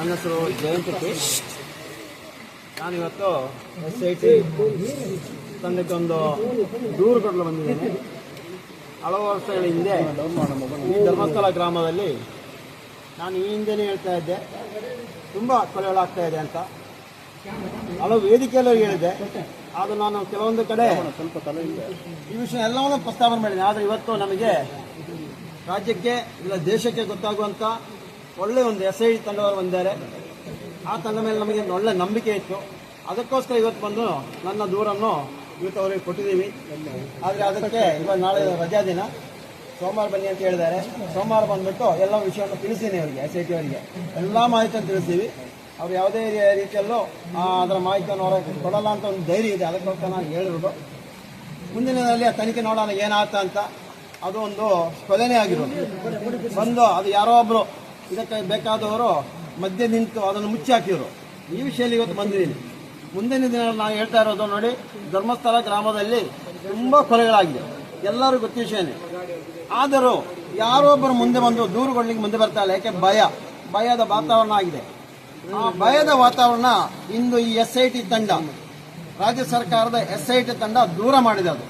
ನನ್ನ ಹೆಸರು ಜಯಂತ್ ನಾನು ನಾನಿವತ್ತು ಎಸ್ ಐ ಟಿ ತಂಡಕ್ಕೆ ಒಂದು ದೂರು ಕೊಡಲು ಬಂದಿದ್ದೇನೆ. ಹಲವು ವರ್ಷಗಳ ಹಿಂದೆ ಧರ್ಮಸ್ಥಳ ಗ್ರಾಮದಲ್ಲಿ ನಾನು ಈ ಹಿಂದೆನೇ ಹೇಳ್ತಾ ಇದ್ದೆ. ತುಂಬ ಕೊಲೆಗಳಾಗ್ತಾ ಇದೆ ಅಂತ. ಹಲವು ವೇದಿಕೆಯಲ್ಲೂ ಹೇಳಿದೆ. ಆದರೂ ನಾನು ಕೆಲವೊಂದು ಕಡೆ ಸ್ವಲ್ಪ ಈ ವಿಷಯ ಎಲ್ಲವನ್ನೂ ಪ್ರಸ್ತಾವನೆ ಮಾಡಿದೆ. ಆದರೆ ಇವತ್ತು ನಮಗೆ ರಾಜ್ಯಕ್ಕೆ ಇಲ್ಲ ದೇಶಕ್ಕೆ ಗೊತ್ತಾಗುವಂಥ ಒಳ್ಳೆಯ ಒಂದು ಎಸ್ ಐ ತಂಡವರು ಬಂದಿದ್ದಾರೆ. ಆ ತಂಡ ಮೇಲೆ ನಮಗೆ ಒಳ್ಳೆ ನಂಬಿಕೆ ಇತ್ತು. ಅದಕ್ಕೋಸ್ಕರ ಇವತ್ತು ಬಂದು ನನ್ನ ದೂರನ್ನು ಇವತ್ತು ಅವರಿಗೆ ಕೊಟ್ಟಿದ್ದೀವಿ. ಆದರೆ ಅದಕ್ಕೆ ಇವಾಗ ನಾಳೆ ರಜಾ ದಿನ. ಸೋಮವಾರ ಬನ್ನಿ ಅಂತ ಹೇಳಿದ್ದಾರೆ. ಸೋಮವಾರ ಬಂದ್ಬಿಟ್ಟು ಎಲ್ಲ ವಿಷಯವನ್ನು ತಿಳಿಸ್ತೀನಿ ಅವರಿಗೆ, ಎಸ್ ಐ ಟಿ ಅವರಿಗೆ. ಎಲ್ಲ ಮಾಹಿತಿಯನ್ನು ತಿಳಿಸ್ತೀವಿ. ಅವ್ರು ಯಾವುದೇ ರೀತಿಯಲ್ಲೂ ಅದರ ಮಾಹಿತಿಯನ್ನು ಹೊರಗೆ ಕೊಡಲ್ಲ ಅಂತ ಒಂದು ಧೈರ್ಯ ಇದೆ. ಅದಕ್ಕೋಸ್ಕರ ನಾನು ಹೇಳಿರೋದು ಮುಂದಿನ ದಿನದಲ್ಲಿ ಆ ತನಿಖೆ ನೋಡೋಣ ಏನಾಗ್ತಾ ಅಂತ. ಅದು ಒಂದು ಕೊಲೆನೇ ಆಗಿರೋದು. ಬಂದು ಅದು ಯಾರೋ ಒಬ್ರು ಇದಕ್ಕೆ ಬೇಕಾದವರು ಮಧ್ಯೆ ನಿಂತು ಅದನ್ನು ಮುಚ್ಚಿ ಹಾಕಿದರು. ಈ ವಿಷಯದಲ್ಲಿ ಇವತ್ತು ಬಂದಿದ್ದೀನಿ. ಮುಂದಿನ ದಿನ ನಾನು ಹೇಳ್ತಾ ಇರೋದು ನೋಡಿ, ಧರ್ಮಸ್ಥಳ ಗ್ರಾಮದಲ್ಲಿ ತುಂಬ ಕೊಲೆಗಳಾಗಿದೆ. ಎಲ್ಲರೂ ಗೊತ್ತ ವಿಷಯನೇ ಆದರೂ ಯಾರೊಬ್ಬರು ಮುಂದೆ ಬಂದು ದೂರು ಕೊಡ್ಲಿಕ್ಕೆ ಮುಂದೆ ಬರ್ತಾ ಇಲ್ಲ. ಯಾಕೆ? ಭಯ. ಭಯದ ವಾತಾವರಣ ಆಗಿದೆ. ಆ ಭಯದ ವಾತಾವರಣ ಇಂದು ಈ ಎಸ್ ಐ ಟಿ ತಂಡ, ರಾಜ್ಯ ಸರ್ಕಾರದ ಎಸ್ ಐ ಟಿ ತಂಡ ದೂರ ಮಾಡಿದೆ ಅದು.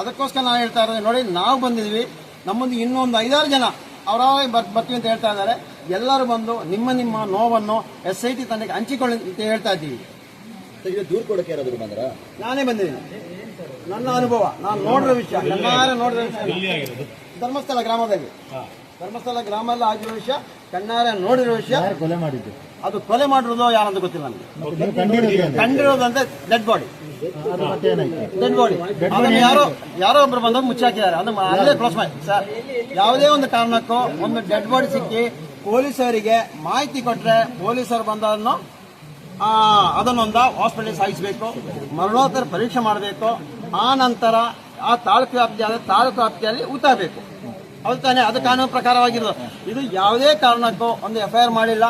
ಅದಕ್ಕೋಸ್ಕರ ನಾನು ಹೇಳ್ತಾ ಇರೋದು ನೋಡಿ, ನಾವು ಬಂದಿದ್ವಿ ನಮ್ಮೊಂದು ಇನ್ನೊಂದು ಐದಾರು ಜನ ಅವರಾಗಿ ಬರ್ತೀವಿ ಅಂತ ಹೇಳ್ತಾ ಇದ್ದಾರೆ. ಎಲ್ಲರೂ ಬಂದು ನಿಮ್ಮ ನಿಮ್ಮ ನೋವನ್ನು ಎಸ್ ಐ ಟಿ ತಂಡಕ್ಕೆ ಹಂಚಿಕೊಳ್ಳಿ ಅಂತ ಹೇಳ್ತಾ ಇದ್ದೀವಿ. ದೂರು ದೂರ ಕೊಡಕ್ಕೆ ಯಾರಾದ್ರು ಬಂದ್ರ? ನಾನೇ ಬಂದಿದ್ದೀನಿ. ನನ್ನ ಅನುಭವ. ನಾನು ನೋಡಿರೋ ವಿಷಯ. ನನ್ನ ನೋಡಿರೋ ವಿಷಯ. ಧರ್ಮಸ್ಥಳ ಗ್ರಾಮದಲ್ಲಿ. ಧರ್ಮಸ್ಥಳ ಗ್ರಾಮದಲ್ಲಿ ಆಗಿರೋ ವಿಷಯ ಕಣ್ಣಾರೆ ನೋಡಿರೋ ವಿಷಯ ಕೊಲೆ ಮಾಡಿದ್ದು? ಅದು ಕೊಲೆ ಮಾಡಿರೋದು ಯಾರಂತ ಗೊತ್ತಿಲ್ಲ ನನಗೆ. ಕಂಡಿರೋದಂತೆ ಡೆಡ್ ಬಾಡಿ ಡೆಡ್ ಬಾಡಿ ಅದನ್ನು ಯಾರೋ ಯಾರೋ ಒಬ್ರು ಬಂದಾಗ ಮುಚ್ಚಾಕಿದ್ದಾರೆ. ಅದು ಅಲ್ಲೇ ಕ್ಲೋಸ್ ಮಾಡಿ. ಸರ್ ಯಾವುದೇ ಒಂದು ಕಾರಣಕ್ಕೂ ಒಂದು ಡೆಡ್ ಬಾಡಿ ಸಿಕ್ಕಿ ಪೊಲೀಸರಿಗೆ ಮಾಹಿತಿ ಕೊಟ್ಟರೆ ಪೊಲೀಸರು ಬಂದನ್ನು ಅದನ್ನೊಂದ ಹಾಸ್ಪಿಟಲ್ ಸಾಗಿಸಬೇಕು. ಮರಣೋತ್ತರ ಪರೀಕ್ಷೆ ಮಾಡಬೇಕು. ಆ ನಂತರ ಆ ತಾಲೂಕು ವ್ಯಾಪ್ತಿ ಆದ ತಾಲೂಕು ವ್ಯಾಪ್ತಿಯಲ್ಲಿ ಊತಬೇಕು ಹೌದು ತಾನೆ ಅದು ಕಾನೂನು ಪ್ರಕಾರವಾಗಿರೋದು. ಇದು ಯಾವುದೇ ಕಾರಣಕ್ಕೂ ಒಂದು ಎಫ್ ಐ ಆರ್ ಮಾಡಿಲ್ಲ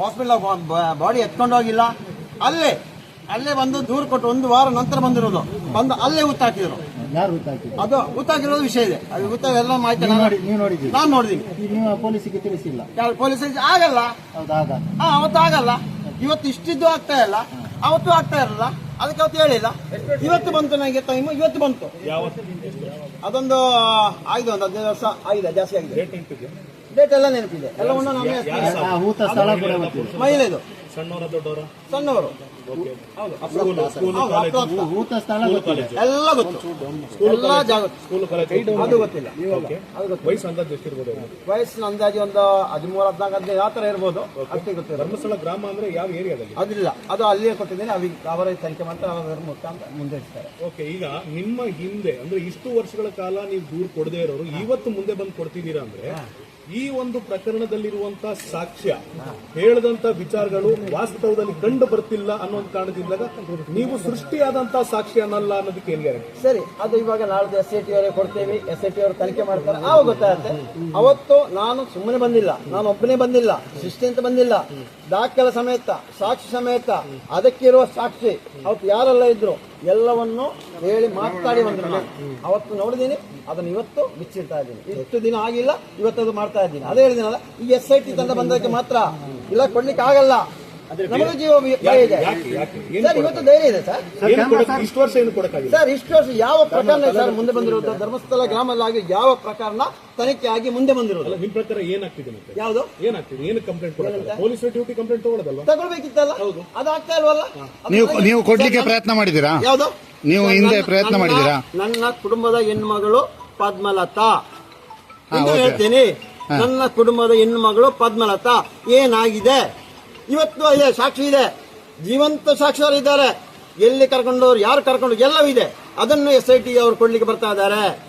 ಹಾಸ್ಪಿಟಲ್ ಬಾಡಿ ಎತ್ಕೊಂಡು ಹೋಗಿಲ್ಲ. ಅಲ್ಲೇ ಅಲ್ಲೇ ಬಂದು ದೂರು ಕೊಟ್ಟು ಒಂದು ವಾರ ನಂತರ ಬಂದಿರೋದು. ಬಂದು ಅಲ್ಲೇ ಊತಾಕಿದ್ರು ಯಾರು ಗೊತ್ತಾಗ್ತಿದೆ ಅದು ಊತಾಕಿರೋದು ವಿಷಯ ಇದೆ. ಅದು ಊತ ಎಲ್ಲ ಮಾಹಿತಿ ನಾನು ನೋಡಿದೀನಿ ಪೊಲೀಸಿಗೆ ತಿಳಿಸಿಲ್ಲ. ಯಾರು ಪೊಲೀಸ್ ಆಗಲ್ಲ. ಹಾ ಅವತ್ತು ಆಗಲ್ಲ. ಇವತ್ತು ಇಷ್ಟಿದ್ದು ಆಗ್ತಾ ಇಲ್ಲ. ಅವತ್ತು ಆಗ್ತಾ ಇರಲ್ಲ ಅದಕ್ಕೆ ಅವತ್ತು ಹೇಳಿಲ್ಲ. ಇವತ್ತು ಬಂತು ನನಗೆ ಟೈಮ್ ಇವತ್ತು ಬಂತು. ಅದೊಂದು ಆಗಿದೆ ಒಂದು ಹದಿನೈದು ವರ್ಷ ಆಗಿದೆ ಜಾಸ್ತಿ ಆಗಿದೆ. ಡೇಟ್ ಎಲ್ಲ ನೆನಪಿದೆ. ಎಲ್ಲವನ್ನು ನಮಗೆ ಗೊತ್ತಿಲ್ಲ ಮಹಿಳೆದು. ಸಣ್ಣವರ ದೊಡ್ಡವರ? ಸಣ್ಣವರು. ಹೌದು. ಸ್ಕೂಲ್ ಸ್ಕೂಲ್ ಹೌದು, ಹತ್ತು ಸ್ಥಳ ಗೊತ್ತಿಲ್ಲ. ಎಲ್ಲ ಗೊತ್ತು. ಎಲ್ಲ ಜಾಗ ಸ್ಕೂಲ್ ಕಾಲೇಜ್ ಅದು ಗೊತ್ತಿಲ್ಲ. ಓಕೆ ಅದು ಗೊತ್ತು ವಯಸ್ಸು ಅಂದಾಜು ಎಷ್ಟಿರ್ಬೋದು? ವಯಸ್ಸಿನ ಅಂದಾಜು ಒಂದು ಹದಿಮೂರು ಹದಿನಾಲ್ಕು ಹದಿನೈದು ಆ ಥರ ಇರ್ಬೋದು ಅಷ್ಟೇ ಗೊತ್ತಿಲ್ಲ ಧರ್ಮಸ್ಥಳ ಗ್ರಾಮ ಅಂದ್ರೆ ಯಾವ ಏರಿಯಾದಲ್ಲಿ? ಅದಿಲ್ಲ. ಅದು ಅಲ್ಲಿಯೇ ಕೊಟ್ಟಿದ್ದೀನಿ. ಅವಿಗೆ ಅವರ ತನಿಖೆ ಮಾಡ್ತಾರೆ ಅವರ ಮುಖಾಂತರ ಮುಂದೆ ಇಡ್ತಾರೆ. ಓಕೆ ಈಗ ನಿಮ್ಮ ಹಿಂದೆ ಅಂದ್ರೆ ಇಷ್ಟು ವರ್ಷಗಳ ಕಾಲ ನೀವು ದೂರು ಕೊಡದೇ ಇರೋರು ಇವತ್ತು ಮುಂದೆ ಬಂದು ಕೊಡ್ತಿದ್ದೀರಾ ಅಂದ್ರೆ ಈ ಒಂದು ಪ್ರಕರಣದಲ್ಲಿರುವಂತ ಸಾಕ್ಷ್ಯ ಹೇಳದಂತ ವಿಚಾರಗಳು ವಾಸ್ತವದಲ್ಲಿ ಕಂಡು ಬರ್ತಿಲ್ಲ ಅನ್ನೋ ಒಂದು ಕಾರಣದಿಂದಾಗ ನೀವು ಸೃಷ್ಟಿಯಾದಂತಹ ಸಾಕ್ಷಿ ಅನ್ನಲ್ಲ ಅನ್ನೋದಕ್ಕೆ ಸರಿ, ಅದು ಇವಾಗ ನಾಳೆ ಎಸ್ ಐ ಟಿ ಅವರೇ ಕೊಡ್ತೇವೆ ಎಸ್ ಐ ಟಿ ಅವರು ತನಿಖೆ ಮಾಡ್ತಾರೆ, ಆವಾಗ ಗೊತ್ತಾಗುತ್ತೆ. ಅವತ್ತು ನಾನು ಸುಮ್ಮನೆ ಬಂದಿಲ್ಲ, ನಾನು ಒಬ್ಬನೇ ಬಂದಿಲ್ಲ, ಸೃಷ್ಟಿ ಅಂತ ಬಂದಿಲ್ಲ. ದಾಖಲೆ ಸಮೇತ, ಸಾಕ್ಷಿ ಸಮೇತ, ಅದಕ್ಕಿರುವ ಸಾಕ್ಷಿ, ಅವತ್ತು ಯಾರೆಲ್ಲ ಇದ್ರು, ಎಲ್ಲವನ್ನು ಹೇಳಿ ಮಾತಾಡಿ ಬಂದ್ರು ಅವತ್ತು ನೋಡಿದ್ದೀನಿ, ಅದನ್ನು ಇವತ್ತು ಬಿಚ್ಚಿಡ್ತಾ ಇದ್ದೀನಿ. ಇಷ್ಟು ದಿನ ಆಗಿಲ್ಲ ಇವತ್ತು ಅದು ಮಾಡ್ತಾ ಇದ್ದೀನಿ. ಅದೇ ಹೇಳಿದಿನಲ್ಲ, ಈ ಎಸ್ ಐ ಟಿ ತಂಡ ಬಂದಕ್ಕೆ ಮಾತ್ರ. ಇಲ್ಲ ಕೊಡ್ಲಿಕ್ಕೆ ಆಗಲ್ಲ ನಮಗೂ ಜೀವ ಭಯ ಇದೆ. ಸರ್ ಇವತ್ತು ಧೈರ್ಯ ಇದೆ ಸರ್. ಏನು ಕೊಡಕ್- ಇಷ್ಟು ವರ್ಷ ಏನು ಕೊಡಕ್ಕಾಗಿಲ್ಲ? ಸರ್ ಇಷ್ಟು ವರ್ಷ ಯಾವ ಪ್ರಕರಣ ಸರ್ ಮುಂದೆ ಬಂದಿರೋದು ಧರ್ಮಸ್ಥಳ ಗ್ರಾಮದಲ್ಲಿ ಯಾವ ಪ್ರಕರಣ ತನಿಖೆ ಆಗಿ ಮುಂದೆ ಬಂದಿರೋದು ನಿಮ್ ಪ್ರಕಾರ ಏನಾಗ್ತಿದೆ ಮತ್ತೆ? ಯಾವುದು? ಏನಾಗ್ತಿದೆ? ಏನು ಕಂಪ್ಲೇಂಟ್ ಕೊಡಲ್ಲ ಪೊಲೀಸ್ ಡ್ಯೂಟಿ ಕಂಪ್ಲೇಂಟ್ ತಗೊಳ್ಳೋದಲ್ಲ ತಗೊಳ್ಬೇಕಿತ್ತಲ್ಲ? ಹೌದು. ಅದಾಗ್ತಾ ಇಲ್ವಲ್ಲ? ನೀವು ನೀವು ಕೊಡ್ಲಿಕ್ಕೆ ಪ್ರಯತ್ನ ಮಾಡಿದೀರಾ ಯಾವುದು? ನೀವು ಹಿಂದೆ ಪ್ರಯತ್ನ ಮಾಡಿದೀರಾ ಮಾಡಿದ್ದೀರಾ? ನನ್ನ ಕುಟುಂಬದ ಹೆಣ್ಮಗಳು ಪದ್ಮಲತಾ. ಹೇಳ್ತೇನೆ. ನನ್ನ ಕುಟುಂಬದ ಹೆಣ್ಣುಮಗಳು ಪದ್ಮಲತಾ. ಏನಾಗಿದೆ? ಇವತ್ತು ಇದೆ ಸಾಕ್ಷಿ ಇದೆ. ಜೀವಂತ ಸಾಕ್ಷಿಯವರು ಇದ್ದಾರೆ ಎಲ್ಲಿ ಕರ್ಕೊಂಡವ್ರು ಯಾರು ಕರ್ಕೊಂಡು, ಎಲ್ಲವೂ ಇದೆ. ಅದನ್ನು ಎಸ್ ಐ ಟಿ ಅವರು ಕೊಡ್ಲಿಕ್ಕೆ ಬರ್ತಾ ಇದ್ದಾರೆ.